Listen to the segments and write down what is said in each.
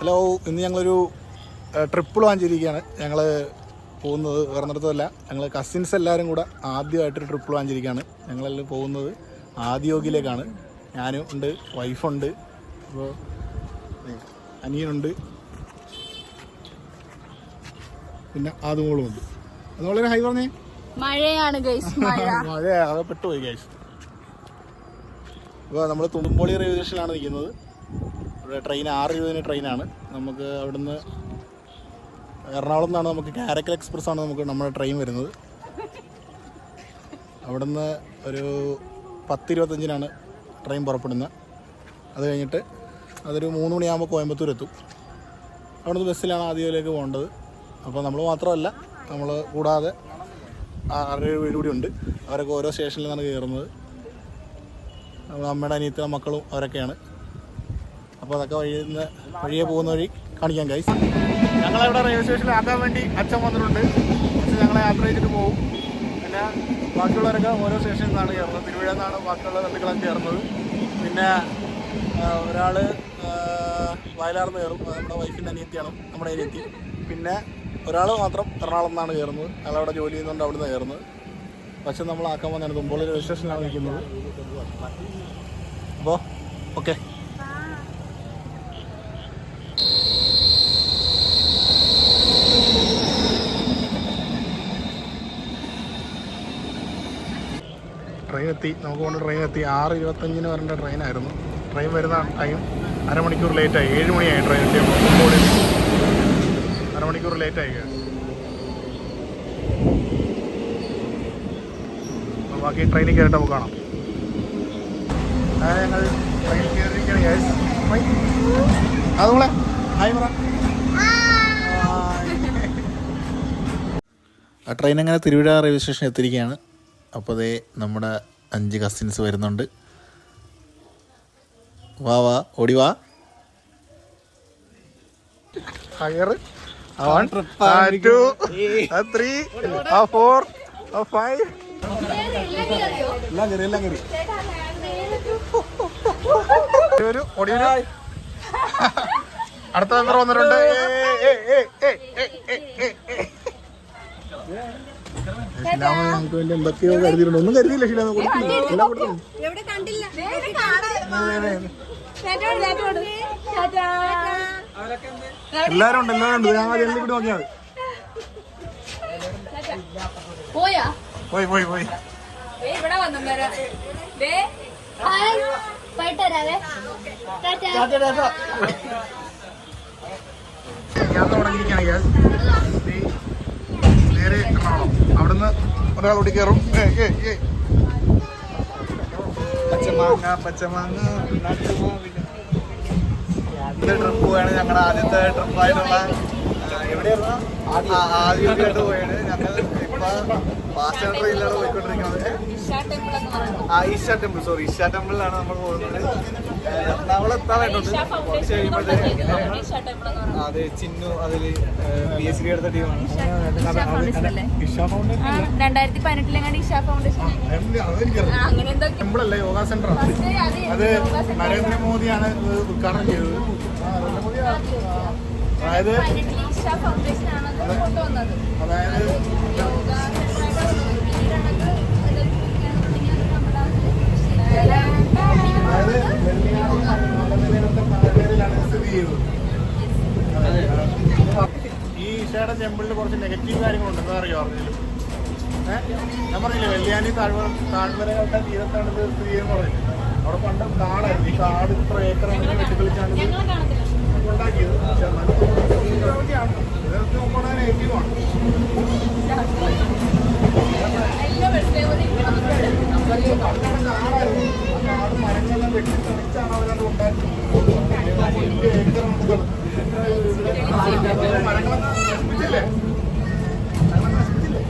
Hello ഇന്ന് ഞങ്ങളൊരു trip plan ചെയ്തിരിക്കുകയാണ്. ഞങ്ങൾ പോകുന്നത് വേറെന്നിടത്തുമല്ല ഞങ്ങൾ കസിൻസ് എല്ലാവരും കൂടെ ആദ്യമായിട്ടൊരു ട്രിപ്പ് പ്ലാൻ ചെയ്തിരിക്കുകയാണ്. ഞങ്ങളെല്ലാം പോകുന്നത് ആദിയോഗിലേക്കാണ്. ഞാനും ഉണ്ട് വൈഫുണ്ട് അപ്പോൾ അനിയനുണ്ട്. പിന്നെ ആദ്യമോളും ഉണ്ട്. അതുപോലെ ഹൈ പറഞ്ഞേ. മഴയാണ് ഗൈസ് മഴ. മഴ ആകെ പെട്ടുപോയി ഗൈസ് അപ്പോൾ നമ്മൾ തുമ്പുളി റെയിൽവേ സ്റ്റേഷനിലാണ് നിൽക്കുന്നത്. ട്രെയിൻ ആറ് ഇരുപതിന് ട്രെയിനാണ് നമുക്ക് അവിടുന്ന് എറണാകുളം നിന്നാണ് നമുക്ക് കാരക്കൽ എക്സ്പ്രസ് ആണ് നമുക്ക് നമ്മുടെ ട്രെയിൻ വരുന്നത്. അവിടുന്ന് ഒരു പത്ത് ഇരുപത്തഞ്ചിനാണ് ട്രെയിൻ പുറപ്പെടുന്നത് അത് കഴിഞ്ഞിട്ട് അതൊരു മൂന്ന് മണിയാകുമ്പോൾ കോയമ്പത്തൂർ എത്തും. അവിടുന്ന് ബസ്സിലാണ് ആദ്യയിലേക്ക് പോകേണ്ടത്. അപ്പോൾ നമ്മൾ മാത്രമല്ല നമ്മൾ കൂടാതെ ആറേഴ് പേര് കൂടി ഉണ്ട്. അവരൊക്കെ ഓരോ സ്റ്റേഷനിൽ നിന്നാണ് കയറുന്നത് അമ്മയുടെ അനിയത്തിലെ മക്കളും അവരൊക്കെയാണ്. അപ്പോൾ അതൊക്കെ വഴി നിന്ന് വഴിയെ പോകുന്ന വഴി കാണിക്കാം ഗൈസ് ഞങ്ങളിവിടെ റെയിൽവേ സ്റ്റേഷനിൽ ആക്കാൻ വേണ്ടി അച്ഛൻ വന്നിട്ടുണ്ട്. അച്ഛൻ ഞങ്ങളെ യാത്ര ചെയ്തിട്ട് പോകും. പിന്നെ ബാക്കിയുള്ളവരൊക്കെ ഓരോ സ്റ്റേഷനിൽ നിന്നാണ് കയറുന്നത്. തിരുവഴ നിന്നാണ് ബാക്കിയുള്ള ബന്ധുക്കളൊക്കെ കയറുന്നത്. പിന്നെ ഒരാൾ വയലാർന്ന് കയറും. നമ്മുടെ വൈഫിന്റെ അനിയത്തിയാണ് നമ്മുടെ അനിയത്തി. പിന്നെ ഒരാൾ മാത്രം എറണാകുളം നിന്നാണ് കയറുന്നത്. അയാൾ അവിടെ ജോലി ചെയ്യുന്നുണ്ട് അവിടെ നിന്ന് കയറുന്നത്. പക്ഷെ നമ്മൾ ആക്കാൻ വന്നാണ് തുമ്പോളി രജിസ്ട്രേഷനാണ് നിൽക്കുന്നത്. അപ്പോൾ ഓക്കെ ട്രെയിൻ എത്തി നമുക്ക് കൊണ്ട് ട്രെയിൻ എത്തി ആറ് ഇരുപത്തഞ്ചിന് വരേണ്ട ട്രെയിനായിരുന്നു. ട്രെയിൻ വരുന്ന ടൈം അരമണിക്കൂർ ലേറ്റായി ഏഴ് മണിയായി ട്രെയിൻ എത്തിയപ്പോൾ. അരമണിക്കൂർ ലേറ്റായി ബാക്കി ട്രെയിനിൽ കയറിയിട്ട് നമുക്ക് കാണാം. ഞങ്ങൾ ട്രെയിനിൽ കയറിയിരിക്കുകയാണ് ആ ട്രെയിൻ അങ്ങനെ തിരുവിഴ റെയിൽവേ സ്റ്റേഷൻ എത്തിയിരിക്കുകയാണ്. അപ്പോൾ അതേ നമ്മുടെ അഞ്ച് കസിൻസ് വരുന്നുണ്ട്. വാ വാ ഓടി വാ. Higher one two three four five എല്ലാം കയറി എല്ലാം കയറി ഒരു ഓടി അടുത്ത മെമ്പർ വന്നിട്ടുണ്ട്. ഞങ്ങൾക്ക് വേണ്ടി എന്തൊക്കെയോ കരുതിയിട്ടുണ്ട് ഒന്നും കരുതിയില്ല കൊടുത്തില്ല എല്ലാം കണ്ടില്ല എല്ലാരും ഉണ്ട് എല്ലാരും ഉണ്ട് ഞാൻ എല്ലാം കൂടി നോക്കിയാൽ പോയാ പോയി പോയി ഇവിടെ വന്നു യാത്ര തുടങ്ങിയിരിക്കുകയാണ് അവിടുന്ന് ഒരാൾ ഓടി കയറും. പച്ചമാങ്ങ പച്ചമാങ്ങ. ട്രിപ്പ് പോയാണ് ഞങ്ങളുടെ ആദ്യത്തെ ആദ്യമായിട്ട് പോയാണ് ഞങ്ങൾ ഇപ്പൊ ഫാസ്റ്റ് ട്രെയിനിലാണ് പോയിക്കൊണ്ടിരിക്കുന്നത്. ആ ഈശ ടെമ്പിൾ. സോറി ഈശ ടെമ്പിളിലാണ് നമ്മൾ പോകുന്നത്. നമ്മൾ എത്താൻ വേണ്ടത് കുറച്ച് കഴിയുമ്പോഴത്തേക്ക് അതെ ചിന്നു അതിൽ പി എച്ച് ഡി എടുത്ത ടീമാണ്. ഇഷ ഫൗണ്ടേഷൻ രണ്ടായിരത്തി പതിനെട്ടിലെങ്ങാണ്ട് ഇഷ ഫൗണ്ടേഷൻ ടെമ്പിളല്ലേ യോഗ സെന്റർ അത് നരേന്ദ്രമോദിയാണ് ഇത് ഉദ്ഘാടനം ചെയ്തത്. അതായത് ഇഷ ഫൗണ്ടേഷൻ ആണ് അത് കൊണ്ടുവന്നത് ചെയ്യുന്നത് ഈ ഈശയുടെ ടെമ്പിളിൽ കുറച്ച് നെഗറ്റീവ് കാര്യങ്ങളുണ്ട്. എന്താ അറിയോ അറിഞ്ഞില്ല? ഞാൻ പറഞ്ഞില്ലേ വെള്ളിയാനി താഴ്വര താഴ്വരകളുടെ തീരത്താണ് ഇത് സ്ഥിതി ചെയ്യുന്നത് പറഞ്ഞില്ലേ? അവിടെ പണ്ട് കാടായിരുന്നു. ഈ കാട് ഇത്ര ഏക്കർ വെട്ടിക്കളിച്ചാണ് ഉണ്ടാക്കിയത് പക്ഷെ പ്രവൃത്തിയാണ് ഇതൊക്കെ കാടായിരുന്നു ആ കാട് മരങ്ങളെല്ലാം വെട്ടിത്തെളിച്ചാണ് അവരത് ഉണ്ടാക്കിയത് വലിയ ഏക്കർ മരങ്ങളൊക്കെ നശിപ്പിച്ചില്ലേ മരങ്ങളൊക്കെ നശിപ്പിച്ചില്ലേ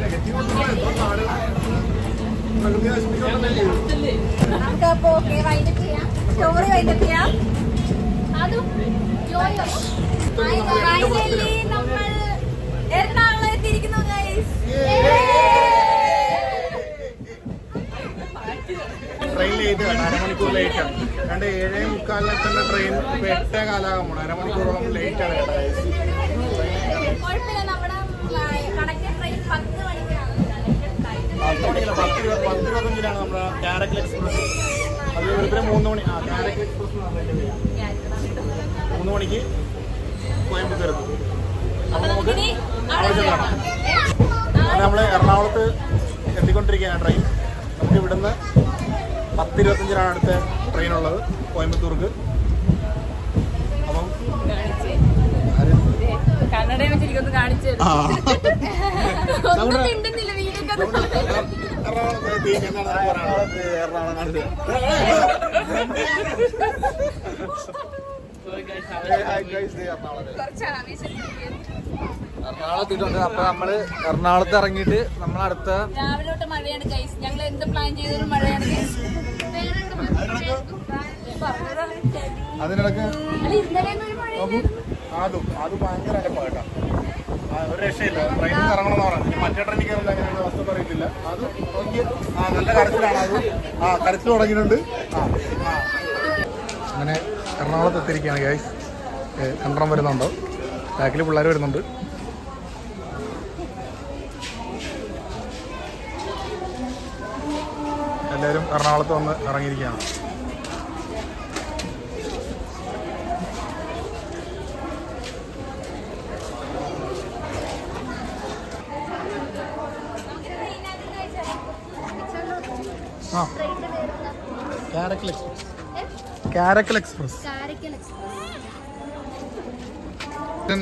നെഗറ്റീവല്ലേ ഇത്? സ്റ്റോറി നമ്മൾ ഗൈസ് ലേറ്റ് ആണ് അരമണിക്കൂർ ലേറ്റ് ആണ്. രണ്ട് ഏഴേ മുക്കാലിനെത്തേണ്ട ട്രെയിൻ എട്ടേ കാലാകാൻ അരമണിക്കൂറോളം ലേറ്റ് ആണ് കേട്ടോ പത്ത് മണിക്കല്ല പത്ത് ഇരുപത്തഞ്ചിനാണ് നമ്മുടെ കാരക്കൽ എക്സ്പ്രസ് അത് വെളുപ്പിന് മൂന്ന് മണി ആ കാരക്കൽ എക്സ്പ്രസ് എന്ന് പറഞ്ഞിട്ട് മൂന്ന് മണിക്ക് കോയമ്പത്തൂർ എത്തും അപ്പൊ നമുക്കിനി അവിടെ ചെല്ലാം. അങ്ങനെ നമ്മൾ എറണാകുളത്ത് എത്തിക്കൊണ്ടിരിക്കുകയാണ് ട്രെയിൻ നമുക്ക് ഇവിടുന്ന് പത്ത് ഇരുപത്തഞ്ചിനാണ് അടുത്ത ട്രെയിൻ ഉള്ളത് കോയമ്പത്തൂർക്ക്. അപ്പം ആര്? കന്നഡയും വെച്ചിരിക്കുന്നു കാണിച്ചു എറണാകുളത്തിട്ടുണ്ട് അപ്പൊ നമ്മൾ എറണാകുളത്ത് ഇറങ്ങിട്ട് നമ്മൾ അടുത്ത രാവിലെ തൊട്ട് മഴയാണ് ഗൈസ് ഞങ്ങൾ എന്ത് പ്ലാൻ ചെയ്തൊരു മഴയാണ്. അതിനിടക്ക്. അതും അത് ഭയങ്കര അനുഭവം കേട്ടോ ആ, പറയുന്നത് അത് നല്ല അത്. ആ അങ്ങനെ എറണാകുളത്ത് എത്തിയിരിക്കുകയാണ് ഗൈസ് കണ്ടം വരുന്നുണ്ടോ. ബാക്കിൽ പിള്ളേർ വരുന്നുണ്ട്. എല്ലാവരും എറണാകുളത്ത് വന്ന് ഇറങ്ങിയിരിക്കുകയാണ്. കാരക്കൽ എക്സ്പ്രസ്.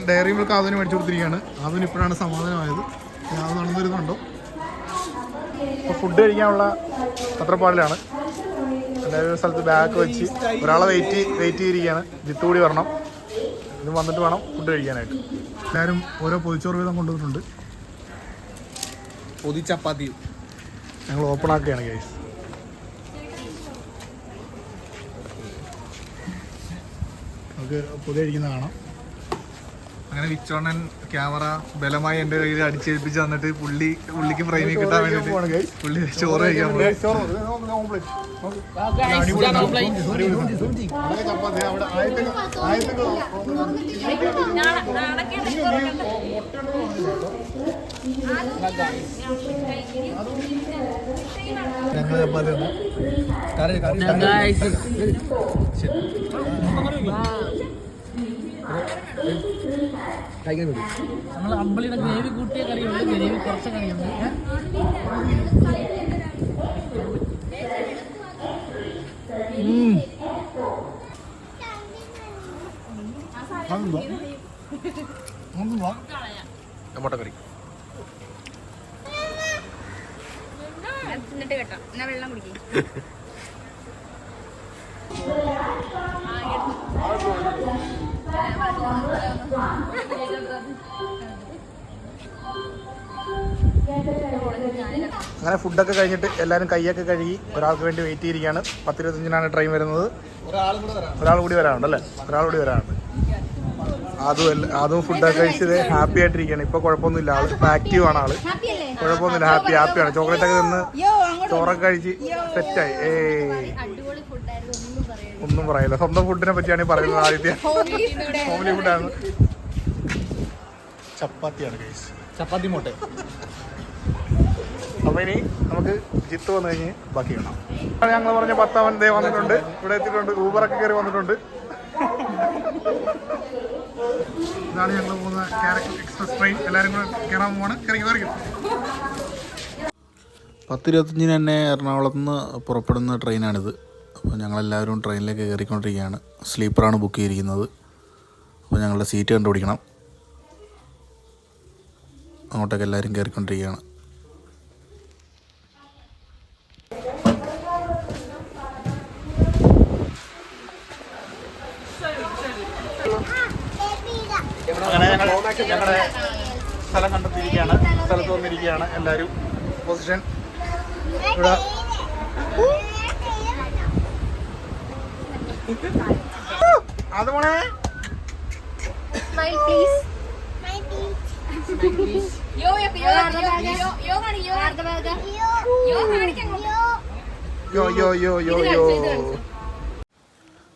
ഡയറി മിൽക്ക് ആദ്യം മേടിച്ചു കൊടുത്തിരിക്കുകയാണ്. അതിന് ഇപ്പോഴാണ് സമാധാനമായത്. അത് നടന്നു വരുന്നുണ്ടോ അപ്പോൾ ഫുഡ് കഴിക്കാനുള്ള പത്രപ്പാടിലാണ്. എല്ലാവരും ഒരു സ്ഥലത്ത് ബാഗ് വെച്ച് ഒരാളെ വെയിറ്റ് വെയിറ്റ് ചെയ്തിരിക്കുകയാണ്. ജിത്തു കൂടി വരണം. ഇത് വന്നിട്ട് വേണം ഫുഡ് കഴിക്കാനായിട്ട്. എല്ലാവരും ഓരോ പൊതിച്ചോറ് വീതം കൊണ്ടുവന്നിട്ടുണ്ട്. പൊതി ചപ്പാത്തി ഞങ്ങൾ ഓപ്പൺ ആക്കുകയാണ് ഗൈസ് നമുക്ക് പുതിയ കഴിക്കുന്ന കാണാം. അങ്ങനെ വിച്ചോണൻ ക്യാമറ ബലമായി എന്റെ കയ്യിൽ അടിച്ചേൽപ്പിച്ച് തന്നിട്ട് പുള്ളി പുള്ളിക്ക് ഫ്രെയിമിൽ കിട്ടാൻ വേണ്ടി പുള്ളി ചോറ് കഴിക്കാൻ. ഞങ്ങൾ കഴിക്കാൻ പറ്റും നമ്മൾ അമ്പളിയുടെ ഗ്രേവി കൂട്ടിയ കറിയുണ്ട് ഗ്രേവി കുറച്ച കറിയുണ്ട്. ടൊമാറ്റോ കറി എന്നിട്ട് കേട്ടോ. എന്നാ വെള്ളം കുടിക്കും. അങ്ങനെ ഫുഡൊക്കെ കഴിഞ്ഞിട്ട് എല്ലാവരും കൈയൊക്കെ കഴുകി ഒരാൾക്ക് വേണ്ടി വെയിറ്റ് ചെയ്തിരിക്കുകയാണ്. പത്തിരുപത്തഞ്ചിനാണ് ട്രെയിൻ വരുന്നത്. ഒരാൾ കൂടി വരാനുണ്ട് അല്ലേ ഒരാൾ കൂടി വരാനുണ്ട്. അതും അതും ഫുഡൊക്കെ കഴിച്ചത് ഹാപ്പി ആയിട്ടിരിക്കുകയാണ്. ഇപ്പൊ കുഴപ്പമൊന്നുമില്ല. ആൾ ആക്റ്റീവ് ആണ് ആൾ. കുഴപ്പമൊന്നുമില്ല. ഹാപ്പി ഹാപ്പിയാണ് ചോക്ലേറ്റ് ഒക്കെ നിന്ന് ചോറൊക്കെ കഴിച്ച് സെറ്റായി ഏ ഒന്നും പറയാം ഒന്നും പറയില്ല. സ്വന്തം ഫുഡിനെ പറ്റിയാണ് പറയുന്നത് ആദ്യത്തെ ഹോംലി ഫുഡാണ് ചപ്പാത്തിയാണ് ചപ്പാത്തി മുട്ട. അപ്പൊ ഇനി നമുക്ക് ജിത്ത് വന്നു കഴിഞ്ഞ് ബാക്കി കാണാം. ഞങ്ങൾ പറഞ്ഞ പത്താമൻ ദേ വന്നിട്ടുണ്ട്. ഇവിടെ എത്തിയിട്ടുണ്ട്. ഊബറൊക്കെ കയറി വന്നിട്ടുണ്ട്. ഇതാണ് ഞങ്ങൾ പോകുന്ന കാരക്കൽ എക്സ്പ്രസ് ട്രെയിൻ. എല്ലാവരും കൂടെ കയറാൻ പോവാണ്. കയറി കയറി പത്തിരുപത്തഞ്ചിന് തന്നെ എറണാകുളത്ത് നിന്ന് പുറപ്പെടുന്ന ട്രെയിനാണിത്. അപ്പോൾ ഞങ്ങളെല്ലാവരും ട്രെയിനിലേക്ക് കയറിക്കൊണ്ടിരിക്കുകയാണ് സ്ലീപ്പറാണ് ബുക്ക് ചെയ്തിരിക്കുന്നത്. അപ്പോൾ ഞങ്ങളുടെ സീറ്റ് കണ്ടുപിടിക്കണം. അങ്ങോട്ടേക്ക് എല്ലാവരും കയറിക്കൊണ്ടിരിക്കുകയാണ് അങ്ങനെ ഞങ്ങൾ ഞങ്ങളുടെ സ്ഥലം കണ്ടെത്തിയിരിക്കുകയാണ്. സ്ഥലത്ത് വന്നിരിക്കുകയാണ് എല്ലാവരും. പൊസിഷൻ ഇവിടെ. അത് മോളെ.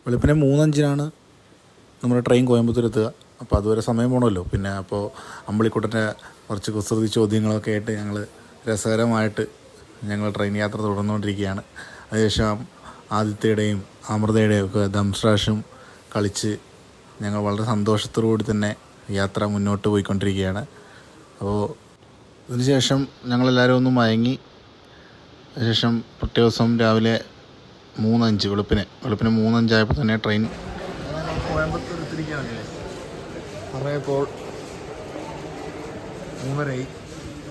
വെളുപ്പിനെ മൂന്നഞ്ചിനാണ് നമ്മുടെ ട്രെയിൻ കോയമ്പത്തൂർ എത്തുക അപ്പോൾ അതുവരെ സമയം പോകണമല്ലോ പിന്നെ അപ്പോൾ അമ്പളിക്കുട്ടന്റെ കുറച്ച് കുസൃതി ചോദ്യങ്ങളൊക്കെ ആയിട്ട് ഞങ്ങൾ രസകരമായിട്ട് ഞങ്ങൾ ട്രെയിൻ യാത്ര തുടർന്നുകൊണ്ടിരിക്കുകയാണ്. അതിനുശേഷം ആദിത്യയുടെയും അമൃതയുടെയും ഒക്കെ ദംസ്രാഷും കളിച്ച് ഞങ്ങൾ വളരെ സന്തോഷത്തോടുകൂടി തന്നെ യാത്ര മുന്നോട്ട് പോയിക്കൊണ്ടിരിക്കുകയാണ്. അപ്പോൾ അതിനുശേഷം ഞങ്ങളെല്ലാവരും ഒന്ന് മയങ്ങി. അതിനുശേഷം പിറ്റേ ദിവസം രാവിലെ മൂന്നഞ്ച് വെളുപ്പിന് വെളുപ്പിന് മൂന്നഞ്ചായപ്പോൾ തന്നെ ട്രെയിൻ കോയമ്പത്തൂർ സമയപ്പോൾ മൂന്നരയായി.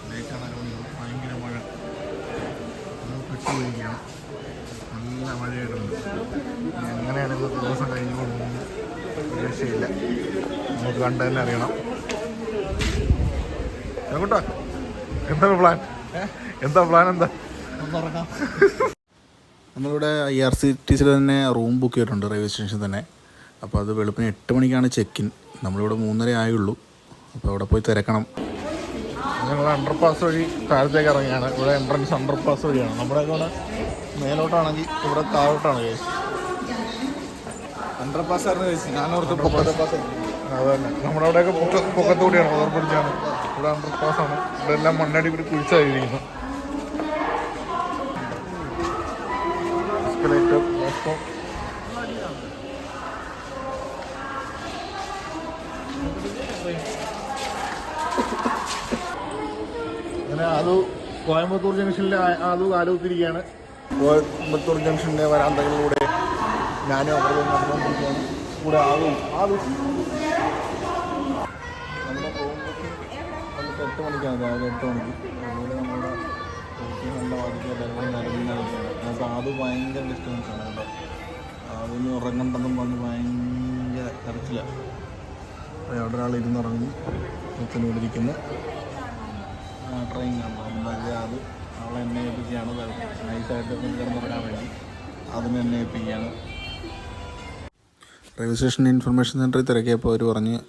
ലേറ്റാണ് ഭയങ്കര മഴ. പെട്ടുപോയിരിക്കുകയാണ്. നല്ല മഴയായിട്ടുണ്ട്. എങ്ങനെയാണ് ദിവസം കഴിഞ്ഞു പോകുന്നത് ഒരു രക്ഷയില്ല നമുക്ക് കണ്ടു തന്നെ അറിയണം. കേട്ടോ എന്താ പ്ലാൻ എന്താ പ്ലാൻ എന്താ? നമ്മളിവിടെ ഐ ആർ സി ടി സിയിൽ തന്നെ റൂം ബുക്ക് ചെയ്തിട്ടുണ്ട് റെയിൽവേ സ്റ്റേഷനിൽ തന്നെ. അപ്പോൾ അത് വെളുപ്പിന് എട്ട് മണിക്കാണ് ചെക്കിൻ ഇൻ നമ്മളിവിടെ മൂന്നര ആയുള്ളൂ. അപ്പോൾ അവിടെ പോയി തിരക്കണം. ഞങ്ങൾ അണ്ടർപാസ് വഴി താഴത്തേക്ക് ഇറങ്ങിയാണ് ഇവിടെ എൻട്രൻസ് അണ്ടർപാസ് വഴിയാണ്. നമ്മുടെ ഇവിടെ മേലോട്ടാണെങ്കിൽ ഇവിടെ താഴോട്ടാണ് കേസ് അണ്ടർപാസ് ആയിരുന്നു കേസ് ഞാനോർത്ത് അത് തന്നെ നമ്മുടെ അവിടെയൊക്കെ പൊക്ക പൊക്കത്തൂടിയാണ് ഓർപ്പിടിച്ചാണ് ഇവിടെ അണ്ടർപാസ് ആണ്. ഇവിടെ എല്ലാം മണ്ണടി കൂടി കുഴിച്ചായിരിക്കുന്നു. എസ്കലേറ്റർ പ്ലാറ്റ്ഫോം അങ്ങനെ അത് കോയമ്പത്തൂർ ജംഗ്ഷനിലെ അത് ആലോചിച്ചിരിക്കുകയാണ്. കോയമ്പത്തൂർ ജംഗ്ഷനിലെ വരാന്തകളിലൂടെ ഞാനും അവരെ നടന്നുകൊണ്ടിരിക്കുകയാണ്. കൂടെ ആവും ആവും നമ്മുടെ എട്ട് മണിക്കാണ് രാവിലെ എട്ട് മണിക്ക്. അതുപോലെ നമ്മുടെ നല്ല അത് ഭയങ്കര ഡിസ്റ്റർബൻസ് ആണ് കേട്ടോ. അതിന് ഉറങ്ങണ്ടെന്നും പറഞ്ഞ് ഭയങ്കര കരച്ചിലാണ് അവിടെ ഒരാൾ ഇരുന്നുറങ്ങി മുത്തനോട് ഇരിക്കുന്നു. ട്രെയിൻ കാണണം വെച്ചാൽ അത് അവളെ എന്നെ ഏൽപ്പിക്കുകയാണ് നൈസായിട്ട് കിടന്നുറങ്ങാൻ വേണ്ടി അതിന് എന്നെ ഏൽപ്പിക്കുകയാണ് റെയിൽവേ സ്റ്റേഷൻ ഇൻഫർമേഷൻ സെന്ററിൽ തിരക്കിയപ്പോൾ അവർ പറഞ്ഞ്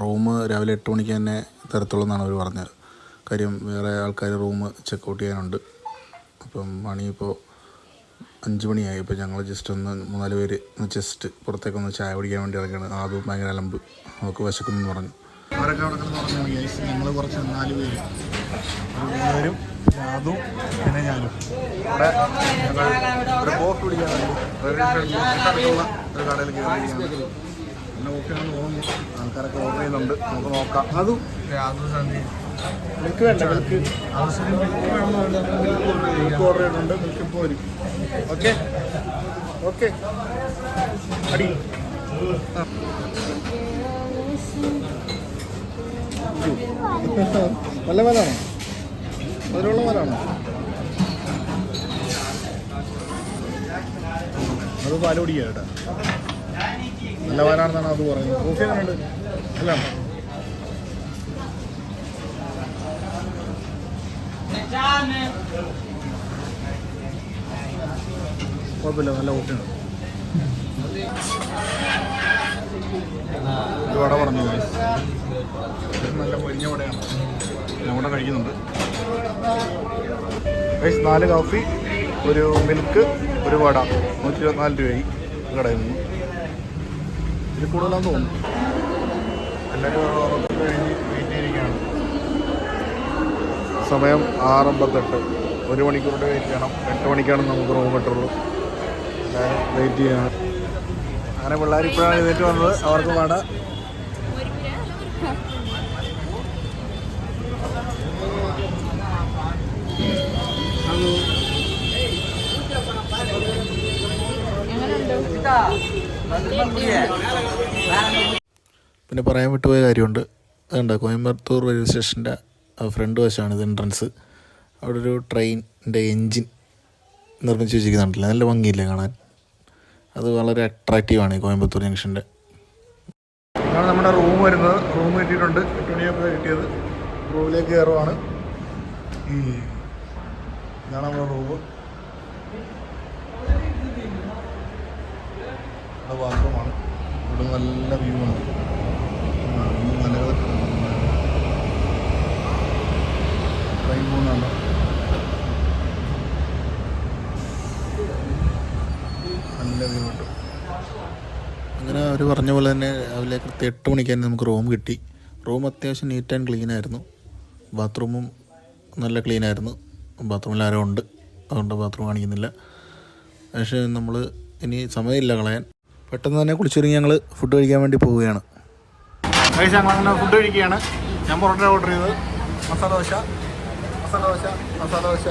റൂം രാവിലെ എട്ട് മണിക്ക് തന്നെ തരത്തുള്ളൂ എന്നാണ് അവർ പറഞ്ഞത്. കാര്യം വേറെ ആൾക്കാർ റൂം ചെക്കൗട്ട് ചെയ്യാനുണ്ട്. അപ്പം മണിയിപ്പോൾ അഞ്ച് മണിയായി. ഇപ്പോൾ ഞങ്ങൾ ജസ്റ്റ് ഒന്ന് മൂന്നാൽ പേര് ഒന്ന് ജസ്റ്റ് പുറത്തേക്കൊന്ന് ചായ കുടിക്കാൻ വേണ്ടി ഇറങ്ങിയാണ് അതും ഭയങ്കര അലമ്പ്. നമുക്ക് വിശക്കുമെന്ന് പറഞ്ഞു. അവരൊക്കെ അവിടെ കിടന്ന് പറഞ്ഞു ഗൈസ് ഞങ്ങൾ കുറച്ച് നാല് പേര്. മൂന്നുപേരും മൂന്ന് പേരും അതും പിന്നെ ഞാനും. അവിടെ ഞങ്ങൾ ഒരു കോഫി തൊട്ടടുത്തുള്ള ഒരു കടയിൽ കയറിയിരിക്കുകയാണ് നല്ല ഓക്കെയാണെന്ന് തോന്നുന്നു ആൾക്കാരൊക്കെ ഓർഡർ ചെയ്യുന്നുണ്ട്. നമുക്ക് നോക്കാം. അതും അതും സന്ധി. മിൽക്ക് വേണ്ട മിൽക്ക് മിൽക്ക് ഓർഡർ ചെയ്യുന്നുണ്ട്. മിൽക്ക് ഇപ്പോൾ വരും. ഓക്കെ. ഓക്കെ. അടി. നല്ല മലാണോ അതിലുള്ള മലാണോ അത് പാൽ കുടിക്കുക കേട്ടോ. നല്ല മരാണെന്നാണ് അത് പറയുന്നത്. കോഫി എങ്ങനെയുണ്ട് അല്ല കുഴപ്പമില്ല നല്ല കോഫിയാണ് ഒരു വട പറഞ്ഞു നല്ല പൊരിഞ്ഞ വടയാണ്. ഞാൻ ഇവിടെ കഴിക്കുന്നുണ്ട്. ഗൈസ് നാല് കാപ്പി ഒരു മിൽക്ക് ഒരു വട. നൂറ്റി ഇരുപത്തിനാല് രൂപയായി കടയിൽ നിന്ന്. ഇതിൽ കൂടുതലാന്ന് തോന്നുന്നു. സമയം ആറമ്പത്തെട്ട്. ഒരു മണിക്കൂറിന്റെ വെയിറ്റ് ചെയ്യണം. എട്ട് മണിക്കാണ് നമുക്ക് റൂം കിട്ടുള്ളൂ. വെയിറ്റ് ചെയ്യണം. അങ്ങനെ പിള്ളേർ ഇപ്പോഴാണ് എഴുന്നേറ്റ് വന്നത്. അവർക്ക് വട പിന്നെ പറയാൻ വിട്ടുപോയ കാര്യമുണ്ട്. അതുണ്ട് കോയമ്പത്തൂർ റെയിൽവേ സ്റ്റേഷന്റെ ഫ്രണ്ട് വശമാണ് ഇത് എൻട്രൻസ് അവിടെ ഒരു ട്രെയിനിന്റെ എൻജിൻ നിർമ്മിച്ച് വെച്ചിരിക്കുന്നുണ്ടല്ലോ. നല്ല ഭംഗിയില്ലേ കാണാൻ? അത് വളരെ അട്രാക്റ്റീവാണ് ഈ കോയമ്പത്തൂർ ജംഗ്ഷന്റെ ഇതാണ് നമ്മുടെ റൂം വരുന്നത്. റൂം കിട്ടിയിട്ടുണ്ട്. എട്ട് മണിയൊക്കെ കിട്ടിയത് റൂമിലേക്ക് കയറുവാണ്. ഇതാണ് നമ്മുടെ റൂം ഇവിടെ ബാത്റൂമാണ് ഇവിടെ നല്ല വ്യൂ ആണ്. മലകളൊക്കെ ട്രെയിൻ പോകുന്നുണ്ടോ. അങ്ങനെ അവർ പറഞ്ഞ പോലെ തന്നെ രാവിലെ കൃത്യം എട്ട് മണിക്ക് തന്നെ നമുക്ക് റൂം കിട്ടി. റൂം അത്യാവശ്യം നീറ്റ് ആൻഡ് ക്ലീൻ ആയിരുന്നു. ബാത്റൂമും നല്ല ക്ലീൻ ആയിരുന്നു. ബാത്റൂമിൽ ആരോ ഉണ്ട്. അതുകൊണ്ട് ബാത്റൂം കാണിക്കുന്നില്ല. പക്ഷേ നമ്മൾ ഇനി സമയമില്ല കളയാൻ. പെട്ടെന്ന് തന്നെ കുളിച്ചൊരുങ്ങി ഞങ്ങൾ ഫുഡ് കഴിക്കാൻ വേണ്ടി പോവുകയാണ്. ഞങ്ങൾ ഫുഡ് കഴിക്കുകയാണ്. ഞാൻ പൊറോട്ട ഓർഡർ ചെയ്തത്. മസാല ദോശ. മസാല ദോശ മസാല ദോശ.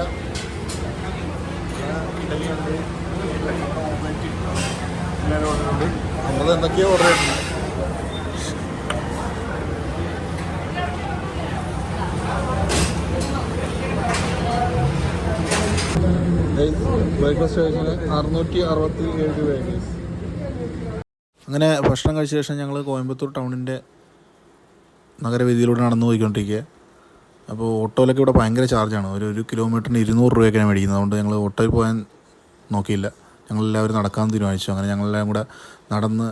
നമ്മൾ എന്തൊക്കെയോ ഓർഡർ അങ്ങനെ ഭക്ഷണം കഴിച്ച ശേഷം ഞങ്ങൾ കോയമ്പത്തൂർ ടൗണിന്റെ നഗരവീതിയിലൂടെ നടന്നു പോയിക്കൊണ്ടിരിക്കുക. അപ്പോൾ ഓട്ടോയിലൊക്കെ ഇവിടെ ഭയങ്കര ചാർജാണ് ഒരു ഒരു കിലോമീറ്ററിന് ഇരുന്നൂറ് രൂപയൊക്കെയാണ് മേടിക്കുന്നത്. അതുകൊണ്ട് ഞങ്ങൾ ഓട്ടോയിൽ പോകാൻ നോക്കിയില്ല. ഞങ്ങളെല്ലാവരും നടക്കാൻ തീരുമാനിച്ചു. അങ്ങനെ ഞങ്ങളെല്ലാം കൂടെ നടന്ന്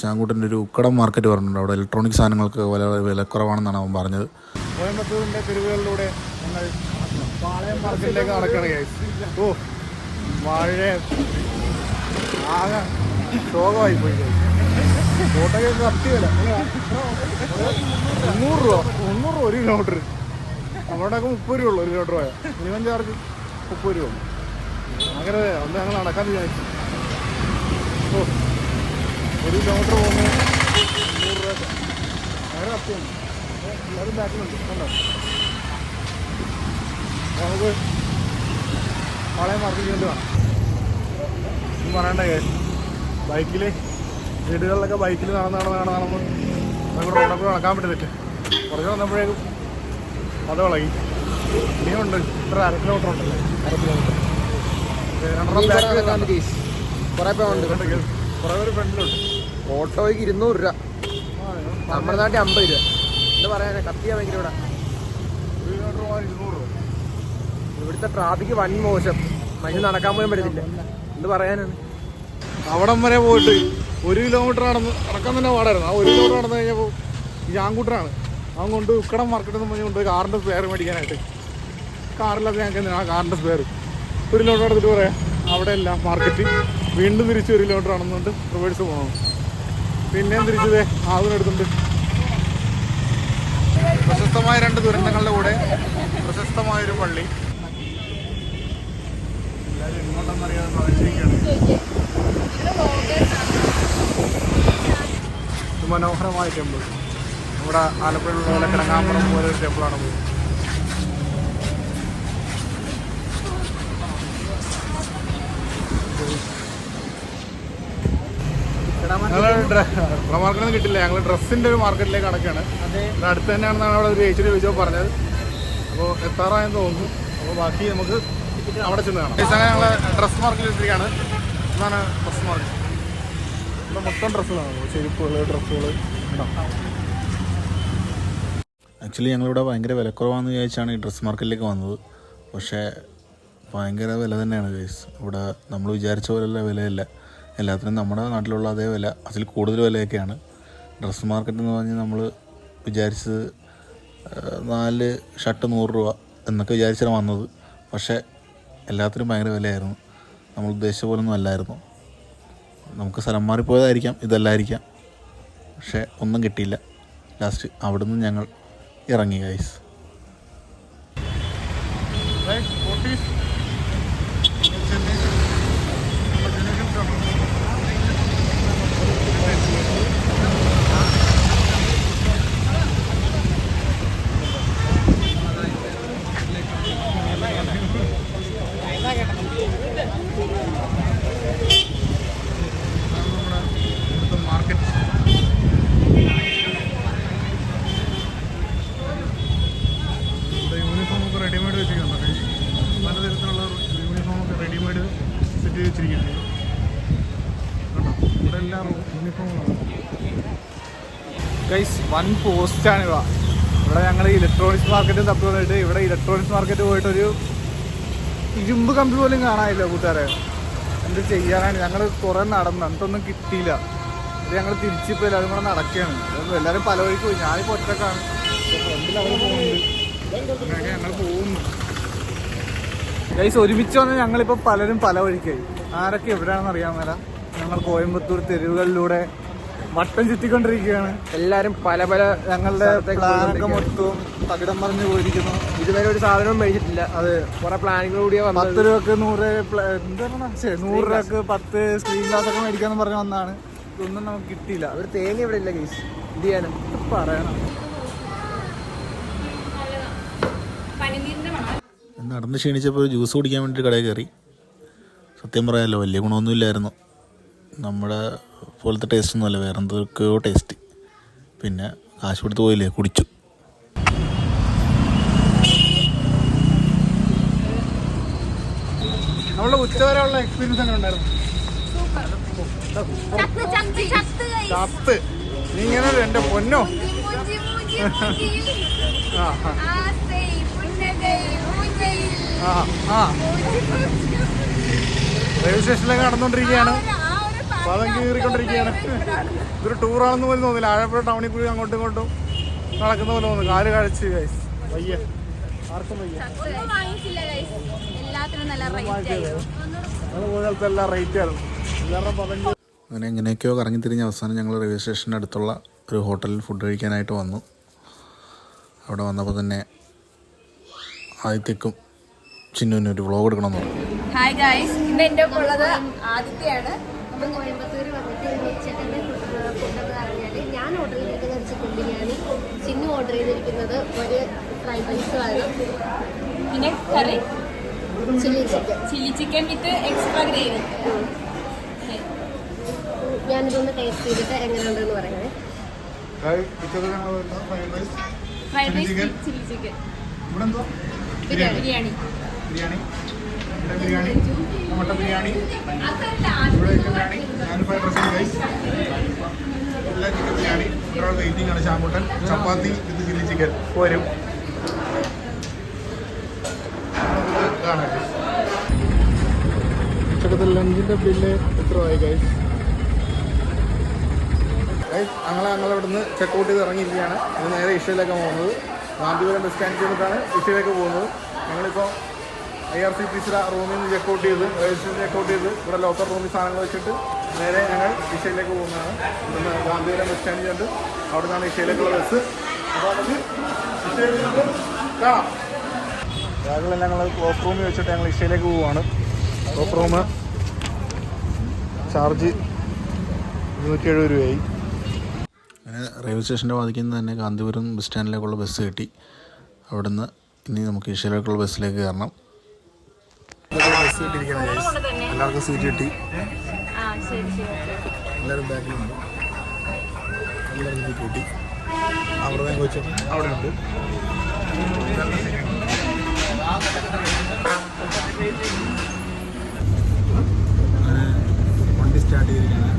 ശാങ്കൂട്ടന്റെ ഒരു ഉക്കടം മാർക്കറ്റ് പറഞ്ഞിട്ടുണ്ട്. അവിടെ ഇലക്ട്രോണിക് സാധനങ്ങൾക്ക് വില വിലക്കുറവാണെന്നാണ് അവൻ പറഞ്ഞത്. കോയമ്പത്തൂരിന്റെ തെരുവുകളിലൂടെ ഞങ്ങൾ പാളയം മാർക്കറ്റിലേക്ക് നടക്കുകയാണ് ഓ വാഴ ആകെ ശോകമായി പോയി ഫോട്ടോയ്ക്ക് കത്തി വില മുന്നൂറ് രൂപ രൂപ ഒരു കിലോമീറ്റർ നമ്മുടെയൊക്കെ മുപ്പത് രൂപ ഉള്ളൂ ഒരു കിലോമീറ്റർ പോയാൽ. മിനിമം ചാർജ് മുപ്പത് രൂപ അങ്ങനെ അന്ന് ഞങ്ങൾ നടക്കാൻ വിചാരിച്ചു. ഓ ഒരു കിലോമീറ്റർ പോകുമ്പോൾ നൂറ് രൂപ ഭയങ്കര കത്തിയാണ് എല്ലാവരും ബാക്കിലുണ്ട് കണ്ടോ? നമുക്ക് പാളയം വേണ്ടി വേണം പറയണ്ട കേസ് ബൈക്കിൽ വീടുകളിലൊക്കെ ബൈക്കിൽ നടന്ന് നടന്ന് നടന്ന് നടന്ന് നമുക്ക് റോഡൊക്കെ നടക്കാൻ പറ്റുന്നില്ല കുറച്ച് വന്നപ്പോഴേക്കും അത് വിളകി ഇനിയുണ്ട് ഇത്ര അര കിലോമീറ്റർ ഉണ്ടല്ലേ? അര കിലോമീറ്റർ കുറെ പേരുണ്ട് ഓട്ടോയ്ക്ക് ഇരുന്നൂറ് രൂപ. നമ്മുടെ നാട്ടിൽ അമ്പത് രൂപ. എന്താ പറയാനാ കത്തിയാ ഭയങ്കര ഇവിടെ. ഇവിടുത്തെ ട്രാഫിക് വൻ മോശം. മനുഷ്യൻ നടക്കാൻ പോലും പറ്റത്തില്ല. എന്ത് പറയാനാണ്? അവിടം വരെ പോയിട്ട് ഒരു കിലോമീറ്റർ നടന്ന് നടക്കാൻ തന്നെ പാടായിരുന്നു. ആ ഒരു കിലോമീറ്റർ നടന്നു കഴിഞ്ഞപ്പോൾ ജാങ്കൂട്ടറാണ് അവൻ കൊണ്ട് ഉക്കടം മാർക്കറ്റ് നിന്ന് പറഞ്ഞ് കാറിന്റെ സ്പെയർ മേടിക്കാനായിട്ട്. കാറിലൊക്കെ ഞങ്ങൾക്ക് ആ കാറിന്റെ സ്പെയർ ഒരു കിലോമീറ്റർ എടുത്തിട്ട് പറയാം. അവിടെ അല്ല മാർക്കറ്റ് വീണ്ടും തിരിച്ച് ഒരു കിലോമീറ്റർ ആണെന്നുണ്ട് റിവേഴ്സ് പോകണം പിന്നെയും തിരിച്ചത്? ആദ്യം പ്രശസ്തമായ രണ്ട് ദുരന്തങ്ങളുടെ കൂടെ പ്രശസ്തമായൊരു പള്ളി. മനോഹരമായ ടെമ്പിൾ നമ്മുടെ ആലപ്പുഴയിലുള്ള കിടങ്ങാമ്പുറം പോലെ ഒരു ടെമ്പിളാണ് പോയി മാർക്കറ്റൊന്നും കിട്ടില്ല. ഞങ്ങൾ ഡ്രസ്സിന്റെ ഒരു മാർക്കറ്റിലേക്ക് അടക്കാണ് അതെ. അടുത്ത് തന്നെയാണെന്നാണ് അവിടെ ഒരു ചേച്ചിയുടെ ചോദിച്ചപ്പോൾ പറഞ്ഞത്. അപ്പോൾ എത്താറായെന്ന് തോന്നുന്നു. അപ്പോൾ ബാക്കി നമുക്ക് അവിടെ ചെന്ന് കാണാം. അങ്ങനെ ഞങ്ങൾ ഡ്രസ് മാർക്കറ്റിൽ എത്തിയാണ് എന്നാണ് ഡ്രസ് മാർക്കറ്റ് ഇവിടെ മൊത്തം ഡ്രസ്സുകളാണ് ചെരുപ്പുകൾ ഡ്രസ്സുകൾ ആക്ച്വലി ഞങ്ങളിവിടെ ഭയങ്കര വിലക്കുറവാണെന്ന് വിചാരിച്ചാണ് ഈ ഡ്രസ്സ് മാർക്കറ്റിലേക്ക് വന്നത്. പക്ഷേ ഭയങ്കര വില തന്നെയാണ് ഗൈസ് ഇവിടെ നമ്മൾ വിചാരിച്ച പോലെയുള്ള വിലയല്ല. എല്ലാത്തിനും നമ്മുടെ നാട്ടിലുള്ള അതേ വില അതിൽ കൂടുതൽ വിലയൊക്കെയാണ്. ഡ്രസ്സ് മാർക്കറ്റ് എന്ന് പറഞ്ഞാൽ നമ്മൾ വിചാരിച്ചത് നാല് ഷർട്ട് നൂറ് രൂപ എന്നൊക്കെ വിചാരിച്ചാണ് വന്നത്. പക്ഷേ എല്ലാത്തിനും ഭയങ്കര വിലയായിരുന്നു. നമ്മൾ ഉദ്ദേശിച്ച പോലൊന്നും അല്ലായിരുന്നു. നമുക്ക് സ്ഥലം മാറിപ്പോയതായിരിക്കാം ഇതല്ലായിരിക്കാം. പക്ഷേ ഒന്നും കിട്ടിയില്ല. ലാസ്റ്റ് അവിടുന്ന് ഞങ്ങൾ ഇറങ്ങി ഗൈസ് യൂണിഫോം ഒക്കെ റെഡിമെയ്ഡ് വെച്ചിരിക്കുന്നുണ്ട് പലതരത്തിലുള്ള യൂണിഫോം ഒക്കെ റെഡിമെയ്ഡ് സെറ്റ് ചെയ്ത് വെച്ചിരിക്കുകയാണ് കണ്ടോ ഇവിടെ എല്ലാം യൂണിഫോമാണ് ഇവ. ഇവിടെ ഞങ്ങൾ ഇലക്ട്രോണിക്സ് മാർക്കറ്റ് തപ്പി വന്നിട്ട് ഇവിടെ ഇലക്ട്രോണിക്സ് മാർക്കറ്റ് പോയിട്ടൊരു ഇരുമ്പ് കമ്പി പോലും കാണാനില്ല കൂട്ടുകാരെ. എന്ത് ചെയ്യാനാണ്? ഞങ്ങൾ കുറേ നടന്നു. എന്തൊന്നും കിട്ടിയില്ല. ഇത് ഞങ്ങൾ തിരിച്ചിപ്പോൾ എല്ലാവരും കൂടെ നടക്കുകയാണ് എല്ലാവരും പല വഴിക്ക് പോയി. ഞാനിപ്പോൾ ഒറ്റക്കാണ്. ഞങ്ങൾ പോകുന്നു. ഗൈസ് ഒരുമിച്ച് വന്ന് ഞങ്ങളിപ്പോൾ പലരും പല വഴിക്കായി. ആരൊക്കെ എവിടെയാണെന്ന് അറിയാൻ മേല. ഞങ്ങൾ കോയമ്പത്തൂർ തെരുവുകളിലൂടെ വട്ടം ചുറ്റിക്കൊണ്ടിരിക്കുകയാണ്. എല്ലാരും പല പല ഞങ്ങളുടെ പ്ലാനൊക്കെ. മൊത്തവും തകിടം പറഞ്ഞു പോയിരിക്കുന്നു. ഇതുവരെ ഒരു സാധനവും മേടിച്ചിട്ടില്ല. അത് കുറെ പ്ലാനുകൾ കൂടിയാ പത്ത് രൂപക്ക് നൂറ് എന്താണ് നൂറ് രൂപക്ക് പത്ത് സ്ക്രീൻ ഗ്ലാസ് ഒക്കെ മേടിക്കാന്ന് പറഞ്ഞു വന്നാണ്. ഇതൊന്നും നമുക്ക് കിട്ടിയില്ല. ഒരു തേങ്ങ ഇവിടെ ഇല്ല കേസ് ഇത് ചെയ്യാനും? പറയണം. നടന്ന് ക്ഷീണിച്ചപ്പോൾ ഒരു ജ്യൂസ് കുടിക്കാൻ വേണ്ടി കടയിൽ കയറി. സത്യം പറയാമല്ലോ വലിയ ഗുണമൊന്നുമില്ലായിരുന്നു. നമ്മുടെ പോലത്തെ ടേസ്റ്റ് ഒന്നുമല്ല. വേറെ എന്തൊക്കെയോ ടേസ്റ്റ് പിന്നെ കാശ് കൊടുത്ത് പോയില്ലേ? കുടിച്ചു. ഉച്ചവരെയുള്ള എക്സ്പീരിയൻസ് എങ്ങനെ ഉണ്ടായിരുന്നു ചത്ത്. നീ ഇങ്ങനെ എന്റെ പൊന്നോ. റെയിൽവേ സ്റ്റേഷനിലേക്ക് നടന്നുകൊണ്ടിരിക്കുകയാണ് പദം കീറിക്കൊണ്ടിരിക്കുകയാണ്. ഇതൊരു ടൂറാണെന്ന് പോലും തോന്നില്ല. ആഴപ്പുഴ ടൗണിൽ കൂടി അങ്ങോട്ടും ഇങ്ങോട്ടും നടക്കുന്ന പോലെ തോന്നുന്നു. കാൽ കഴിച്ച് ഗൈസ് വയ്യ. ആർക്കും വയ്യ. റേറ്റ് ആയിരുന്നു പദം അങ്ങനെ എങ്ങനെയൊക്കെയോ കറങ്ങി തിരിഞ്ഞ് അവസാനം ഞങ്ങൾ റെയിൽവേ സ്റ്റേഷന്റെ അടുത്തുള്ള ഒരു ഹോട്ടലിൽ ഫുഡ് കഴിക്കാനായിട്ട് വന്നു. അവിടെ വന്നപ്പോൾ തന്നെ ആദിത്യക്കും ചിന്നുവിന് ഒരു വ്ളോഗ് എടുക്കണമെന്ന് പറഞ്ഞു. ഹായ് ഗായ്സ് ഇന്ന് എന്റെ ഒപ്പം ഉള്ളത് ആദിത്യയാണ് നമ്മൾ കോയമ്പത്തൂർ വന്നിട്ട് ഒരു ഉച്ചക്കന്റെ ഫുഡെന്ന് പറഞ്ഞാൽ ഞാൻ ഓർഡർ ചെയ്തിരിക്കുന്ന ഒരു ചിക്കൻ ബിരിയാണി ചിന്നു ഓർഡർ ചെയ്തിരിക്കുന്നത് ഒരു ഫ്രൈഡ് റൈസ് ആണ്. പിന്നെ കറി chilli chicken chilli chicken with extra gravy ഞാനിതൊന്ന് ടേസ്റ്റ് ചെയ്തിട്ട് എങ്ങനെയുണ്ടെന്ന് പറയണേ fried rice chilli chicken biryani biryani biryani മുട്ട ബിരിയാണി ഇവിടെ ബിരിയാണി ഞാൻ ഫ്രൈഡ് റൈസ് എല്ലാ ചിക്കൻ ബിരിയാണി ഒരാൾ വെയിറ്റിംഗ് ആണ് ചപ്പാത്തി വിത്ത് ചില്ലി ചിക്കൻ വരും ഉച്ചക്കത്തെ ലഞ്ചിന്റെ ബില്ല് എത്ര ആയി ഗൈസ് ഗൈസ് ഞങ്ങൾ ഞങ്ങൾ ഇവിടുന്ന് ചെക്കൗട്ട് ചെയ്ത് ഇറങ്ങിയിരിക്കുകയാണ്. ഇത് നേരെ ഇഷ്യയിലേക്കാണ് പോകുന്നത്. ഗാന്ധിപുരം ബസ് സ്റ്റാൻഡ് ചെയ്തിട്ടാണ് ഇഷ്യയിലേക്ക് പോകുന്നത്. ഞങ്ങളിപ്പോൾ ഐ ആർ സി ടി സിയുടെ റൂമിൽ നിന്ന് ചെക്കൗട്ട് ചെയ്ത് രജിസ്റ്റർ ചെക്കൗട്ട് ചെയ്ത് ഇവിടെ ലോക്കർ റൂമിൽ സാധനങ്ങൾ വെച്ചിട്ട് നേരെ ഞങ്ങൾ ഇഷയിലേക്ക് പോകുന്നതാണ്. ഇവിടുന്ന് ഗാന്ധിപുരം ബസ് സ്റ്റാൻഡിൽ ഉണ്ട് അവിടെ നിന്നാണ് ഇഷയിലേക്കുള്ള ബസ് അപ്പോൾ ഞങ്ങൾ ക്ലോക്ക് റൂമിൽ വെച്ചിട്ട് ഞങ്ങൾ ഇഷയിലേക്ക് പോവുകയാണ് ക്ലോക്ക് റൂം ചാർജ് ഇരുന്നൂറ്റി എഴുപത് രൂപയായി. അങ്ങനെ റെയിൽവേ സ്റ്റേഷന്റെ വാതിക്കൽ നിന്ന് തന്നെ ഗാന്ധിപുരം ബസ് സ്റ്റാൻഡിലേക്കുള്ള ബസ് കിട്ടി. അവിടുന്ന് ഇനി നമുക്ക് ഇഷയിലേക്കുള്ള ബസ്സിലേക്ക് കയറണം. Guys. എല്ലാവർക്കും സീറ്റ് കിട്ടി. എല്ലാവരും ബാക്കിലുണ്ട് എല്ലാവരും സീറ്റ് കിട്ടി. അവിടെ കൊച്ചു അവിടെ ഉണ്ട്. വണ്ടി സ്റ്റാർട്ട് ചെയ്തിരിക്കുകയാണ്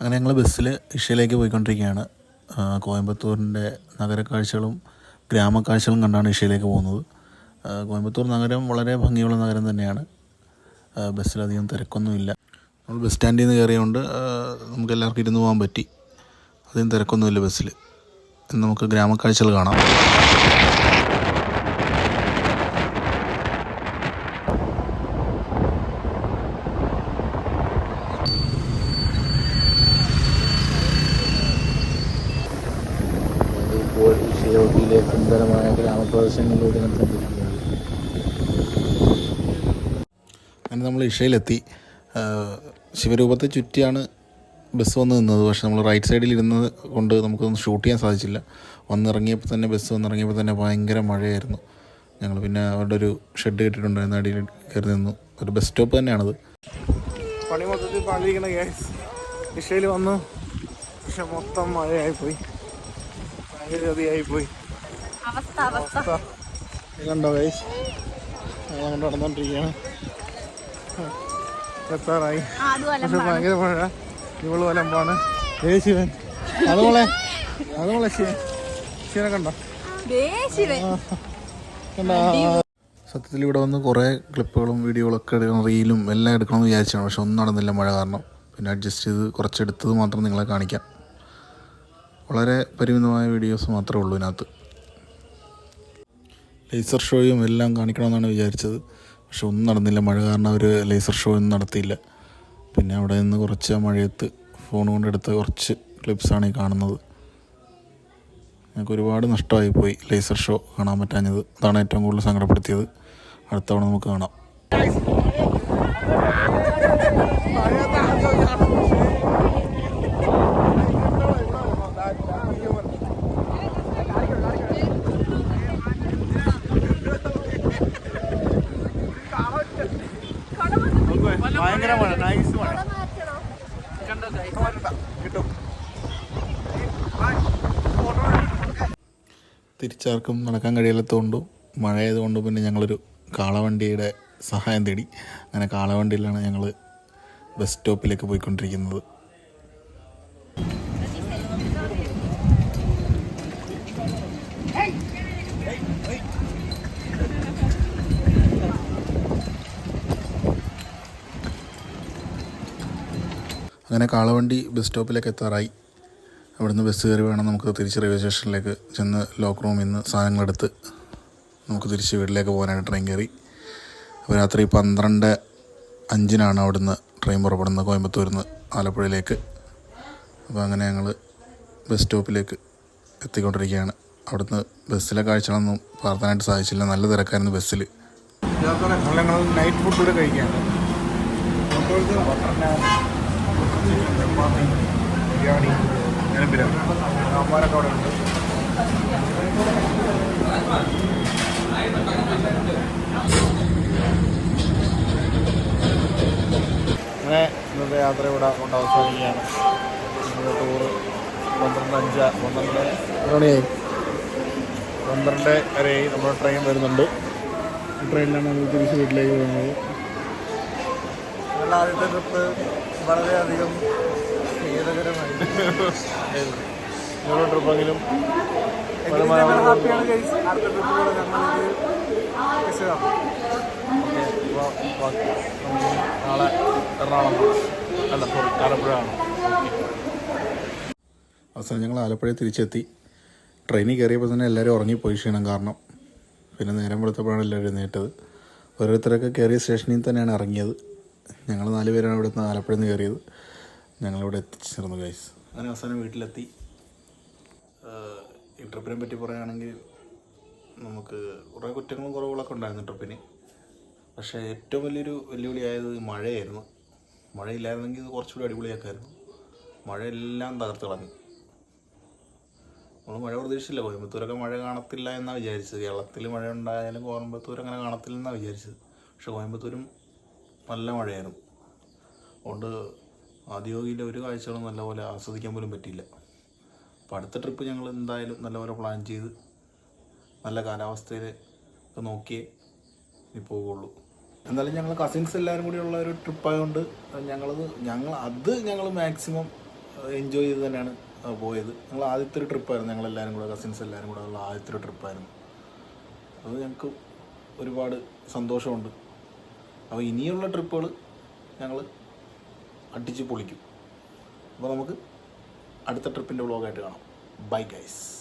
അങ്ങനെ ഞങ്ങൾ ബസ്സിൽ ഇഷയിലേക്ക് പോയിക്കൊണ്ടിരിക്കുകയാണ്. കോയമ്പത്തൂരിന്റെ നഗരക്കാഴ്ചകളും ഗ്രാമക്കാഴ്ചകളും കണ്ടാണ് ഇഷയിലേക്ക് പോകുന്നത്. കോയമ്പത്തൂർ നഗരം വളരെ ഭംഗിയുള്ള നഗരം തന്നെയാണ്. ബസ്സിലധികം തിരക്കൊന്നുമില്ല. നമ്മൾ ബസ് സ്റ്റാൻഡിൽ നിന്ന് കയറിയതുകൊണ്ട് നമുക്ക് എല്ലാവർക്കും ഇരുന്ന് പോകാൻ പറ്റി. അധികം തിരക്കൊന്നുമില്ല ബസ്സിൽ നമുക്ക് ഗ്രാമക്കാഴ്ചകൾ കാണാം. ഞാൻ അങ്ങനെ നമ്മൾ ഇഷയിലെത്തി. ശിവരൂപത്തെ ചുറ്റിയാണ് ബസ് വന്ന് നിന്നത്. പക്ഷെ നമ്മൾ റൈറ്റ് സൈഡിൽ ഇരുന്നത് കൊണ്ട് നമുക്കൊന്നും ഷൂട്ട് ചെയ്യാൻ സാധിച്ചില്ല. വന്നിറങ്ങിയപ്പോൾ തന്നെ ബസ് വന്നിറങ്ങിയപ്പോൾ തന്നെ ഭയങ്കര മഴയായിരുന്നു. ഞങ്ങൾ പിന്നെ അവരുടെ ഒരു ഷെഡ് കെട്ടിട്ടുണ്ടായിരുന്നു അടിയിൽ കയറി നിന്നു. ഒരു ബസ് സ്റ്റോപ്പ് തന്നെയാണത്. പണി മൊത്തത്തിൽ പാലിരിക്കുന്ന ഗ്യാസ് ഇഷയിൽ വന്നു. പക്ഷെ മൊത്തം മഴയായിപ്പോയി. ഭയങ്കര ചതിയായിപ്പോയി അവസ്ഥ. അവസ്ഥ. കണ്ടോ ഗൈസ് ഞങ്ങൾ നടന്നുകൊണ്ടിരിക്കുകയാണ് എത്താറായി. ആ അതുപോലെ പക്ഷെ ഭയങ്കര മഴ ഇവൾ വലമ്പാണ് ഏ ശിവൻ. അതുപോലെ അതുമോളെ ശിവൻ. ശിവനെ കണ്ടോ? സത്യത്തിൽ ഇവിടെ വന്ന് കുറേ ക്ലിപ്പുകളും വീഡിയോകളൊക്കെ എടുക്കണം റീലും എല്ലാം എടുക്കണമെന്ന് വിചാരിച്ചാണ്. പക്ഷെ ഒന്നും നടന്നില്ല മഴ കാരണം. പിന്നെ അഡ്ജസ്റ്റ് ചെയ്ത് കുറച്ചെടുത്തത് മാത്രം നിങ്ങളെ കാണിക്കാം. വളരെ പരിമിതമായ വീഡിയോസ് മാത്രമേ ഉള്ളൂ ഇതിനകത്ത്. ലേസർ ഷോയും എല്ലാം കാണിക്കണമെന്നാണ് വിചാരിച്ചത്. പക്ഷെ ഒന്നും നടന്നില്ല. മഴ കാരണം അവർ ലേസർ ഷോ ഒന്നും നടത്തിയില്ല. പിന്നെ അവിടെ നിന്ന് കുറച്ച് മഴയത്ത് ഫോൺ കൊണ്ടെടുത്ത കുറച്ച് ക്ലിപ്സാണ് ഈ കാണുന്നത്. ഞങ്ങൾക്ക് ഒരുപാട് നഷ്ടമായി പോയി ലേസർ ഷോ കാണാൻ പറ്റാഞ്ഞത്. അതാണ് ഏറ്റവും കൂടുതൽ സങ്കടപ്പെടുത്തിയത്. അടുത്ത തവണ നമുക്ക് കാണാം. ഭയങ്കര മഴ നൈസ് മഴ തിരിച്ചാർക്കും നടക്കാൻ കഴിയാത്തതുകൊണ്ടും മഴയായതുകൊണ്ടും പിന്നെ ഞങ്ങളൊരു കാളവണ്ടിയുടെ സഹായം തേടി. അങ്ങനെ കാളവണ്ടിയിലാണ് ഞങ്ങൾ ബസ് സ്റ്റോപ്പിലേക്ക് പോയിക്കൊണ്ടിരിക്കുന്നത്. അങ്ങനെ കാളവണ്ടി ബസ് സ്റ്റോപ്പിലേക്ക് എത്താറായി. അവിടുന്ന് ബസ് കയറി വേണം നമുക്ക് തിരിച്ച് റെയിൽവേ സ്റ്റേഷനിലേക്ക് ചെന്ന് ലോക്ക് റൂമിൽ നിന്ന് സാധനങ്ങളെടുത്ത് നമുക്ക് തിരിച്ച് വീട്ടിലേക്ക് പോകാനായിട്ട് ട്രെയിൻ കയറി. അപ്പോൾ രാത്രി പന്ത്രണ്ട് അഞ്ചിനാണ് അവിടുന്ന് ട്രെയിൻ പുറപ്പെടുന്നത് കോയമ്പത്തൂരിൽ നിന്ന് ആലപ്പുഴയിലേക്ക്. അപ്പോൾ അങ്ങനെ ഞങ്ങൾ ബസ് സ്റ്റോപ്പിലേക്ക് എത്തിക്കൊണ്ടിരിക്കുകയാണ്. അവിടുന്ന് ബസ്സിലെ കാഴ്ചകളൊന്നും പകർത്താനായിട്ട് സാധിച്ചില്ല. നല്ല തിരക്കായിരുന്നു ബസ്സിൽ ഞങ്ങൾ നൈറ്റ് ഫുഡ് കൂടെ കഴിക്കുകയാണ് ബിരിയാണി അങ്ങനെ ബിരിയാണി. അമ്മമാരൊക്കെ അവിടെ ഉണ്ട്. അങ്ങനെ ഇന്നത്തെ യാത്ര ഇവിടെ കൊണ്ട് അവസാനിക്കുകയാണ്. ഇന്നത്തെ ടൂറ് പന്ത്രണ്ട് അഞ്ച് പന്ത്രണ്ട് മണിയായി പന്ത്രണ്ട് വരെയായി നമ്മുടെ ട്രെയിൻ വരുന്നുണ്ട്. ട്രെയിനിലാണ് നമ്മൾ തിരിച്ച് വീട്ടിലേക്ക് പോകുന്നത്. ഞങ്ങളുടെ ആദ്യത്തെ ട്രിപ്പ് വളരെയധികം ഖേദകരമായി ട്രിപ്പെങ്കിലും അല്ല ആണ് അവസാനം ഞങ്ങൾ ആലപ്പുഴ തിരിച്ചെത്തി. ട്രെയിനിൽ കയറിയപ്പോൾ തന്നെ എല്ലാവരും ഉറങ്ങിപ്പോയി ക്ഷീണം കാരണം. പിന്നെ നേരം വെളുത്തപ്പോഴാണ് എല്ലാവരും എഴുന്നേറ്റത്. ഓരോരുത്തരൊക്കെ കയറിയ സ്റ്റേഷനിൽ തന്നെയാണ് ഇറങ്ങിയത്. ഞങ്ങൾ നാല് പേരാണ് ഇവിടെ നിന്ന് ആലപ്പുഴയിൽ നിന്ന് കയറിയത്. ഞങ്ങളിവിടെ എത്തിച്ചേർന്നു ഗൈസ് അങ്ങനെ അവസാനം വീട്ടിലെത്തി. ഈ ട്രിപ്പിനെ പറ്റി പറയുകയാണെങ്കിൽ നമുക്ക് കുറേ കുറ്റങ്ങളും കുറവുകളൊക്കെ ഉണ്ടായിരുന്നു ട്രിപ്പിന്. പക്ഷേ ഏറ്റവും വലിയൊരു വെല്ലുവിളിയായത് മഴയായിരുന്നു. മഴയില്ലായിരുന്നെങ്കിൽ ഇത് കുറച്ചുകൂടി അടിപൊളിയാക്കായിരുന്നു. മഴയെല്ലാം തകർത്ത് കളഞ്ഞു. നമ്മൾ മഴ പ്രതീക്ഷിച്ചില്ല. കോയമ്പത്തൂരൊക്കെ മഴ കാണത്തില്ല എന്നാണ് വിചാരിച്ചത്. കേരളത്തിൽ മഴ ഉണ്ടായാലും കോയമ്പത്തൂർ അങ്ങനെ കാണത്തില്ലെന്നാണ് വിചാരിച്ചത്. പക്ഷേ കോയമ്പത്തൂരും നല്ല മഴയായിരുന്നു. അതുകൊണ്ട് ആദ്യോഗിയിലെ ഒരു കാഴ്ചകളും നല്ലപോലെ ആസ്വദിക്കാൻ പോലും പറ്റിയില്ല. അപ്പോൾ അടുത്ത ട്രിപ്പ് ഞങ്ങൾ എന്തായാലും നല്ലപോലെ പ്ലാൻ ചെയ്ത് നല്ല കാലാവസ്ഥയിൽ നോക്കിയേ ഇനി പോവുള്ളൂ എന്നാലും ഞങ്ങൾ കസിൻസ് എല്ലാവരും കൂടി ഉള്ള ഒരു ട്രിപ്പായതുകൊണ്ട് ഞങ്ങളത് ഞങ്ങൾ അത് ഞങ്ങൾ മാക്സിമം എൻജോയ് ചെയ്ത് തന്നെയാണ് പോയത്. ഞങ്ങൾ ആദ്യത്തെ ഒരു ട്രിപ്പായിരുന്നു ഞങ്ങളെല്ലാവരും കൂടെ കസിൻസ് എല്ലാവരും കൂടെ ഉള്ള ആദ്യത്തെ ഒരു ട്രിപ്പായിരുന്നു അത് ഞങ്ങൾക്ക് ഒരുപാട് സന്തോഷമുണ്ട്. അപ്പോൾ ഇനിയുള്ള ട്രിപ്പുകൾ ഞങ്ങൾ അടിച്ച് പൊളിക്കും. അപ്പോൾ നമുക്ക് അടുത്ത ട്രിപ്പിന്റെ വ്ളോഗായിട്ട് കാണാം. Bye guys